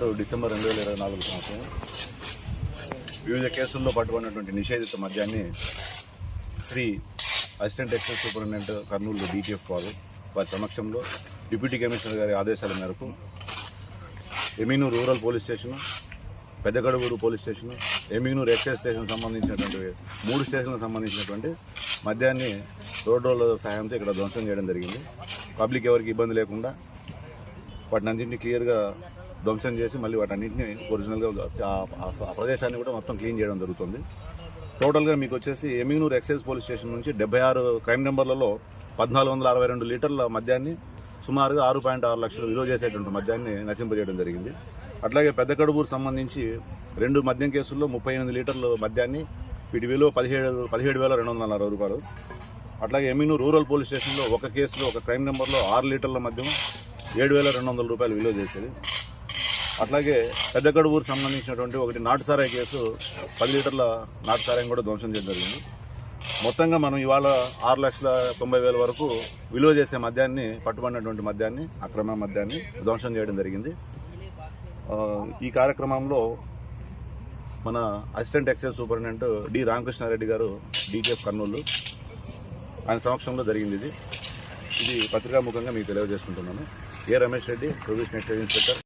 ఆరు డిసెంబర్ రెండు వేల ఇరవై నాలుగు సంవత్సరం వివిధ కేసుల్లో పట్టుబడినటువంటి నిషేధిత మద్యాన్ని Shri assistant excise superintendent Kurnool DTF వారు వారి సమక్షంలో డిప్యూటీ కమిషనర్ గారి ఆదేశాల మేరకు Eminur rural police station Peddagadagudu police station Eminur excise station సంబంధించినటువంటి మూడు స్టేషన్లకు సంబంధించినటువంటి మద్యాన్ని రోడ్ సహాయంతో ఇక్కడ ధ్వంసం చేయడం జరిగింది. పబ్లిక్ ఎవరికి ఇబ్బంది లేకుండా వాటిని అన్నింటినీ క్లియర్గా ధ్వంసం చేసి మళ్ళీ వాటన్నింటినీ ఒరిజినల్గా ఆ- ప్రదేశాన్ని కూడా మొత్తం క్లీన్ చేయడం జరుగుతుంది. టోటల్గా మీకు వచ్చేసి ఎమింగనూరు ఎక్సైజ్ పోలీస్ స్టేషన్ నుంచి డెబ్బై ఆరు క్రైమ్ నెంబర్లలో పద్నాలుగు వందల అరవై రెండు లీటర్ల మద్యాన్ని సుమారుగా ఆరు పాయింట్ ఆరు లక్షలు విలువ చేసేటువంటి మద్యాన్ని నశింపజేయడం జరిగింది. అట్లాగే పెద్ద కడుబూరు సంబంధించి రెండు మద్యం కేసుల్లో ముప్పై ఎనిమిది లీటర్ల మద్యాన్ని వీటి విలువ పదిహేడు పదిహేడు వేల రెండు వందల నలభై రూపాయలు. అట్లాగే ఎమినూర్ రూరల్ పోలీస్ స్టేషన్లో ఒక కేసులో ఒక క్రైమ్ నెంబర్లో ఆరు లీటర్ల మద్యం ఏడు వేల రెండు వందల రూపాయలు విలువ చేసేది. అట్లాగే పెద్ద సంబంధించినటువంటి ఒకటి నాటుసారాయ కేసు పది లీటర్ల నాటుసారాయం కూడా ధ్వంసం చేయడం జరిగింది. మొత్తంగా మనం ఇవాళ ఆరు లక్షల తొంభై వేల వరకు విలువ చేసే మద్యాన్ని పట్టుబడినటువంటి మద్యాన్ని అక్రమ మద్యాన్ని ధ్వంసం చేయడం జరిగింది. ఈ కార్యక్రమంలో మన assistant excise superintendent D Ramakrishnareddy గారు డీటీఎఫ్ కర్నూలు ఆయన సమక్షంలో జరిగింది ఇది. ఇది పత్రికాముఖంగా మీకు తెలియజేసుకుంటున్నాను. A Ramesh Reddy prohibition excise inspector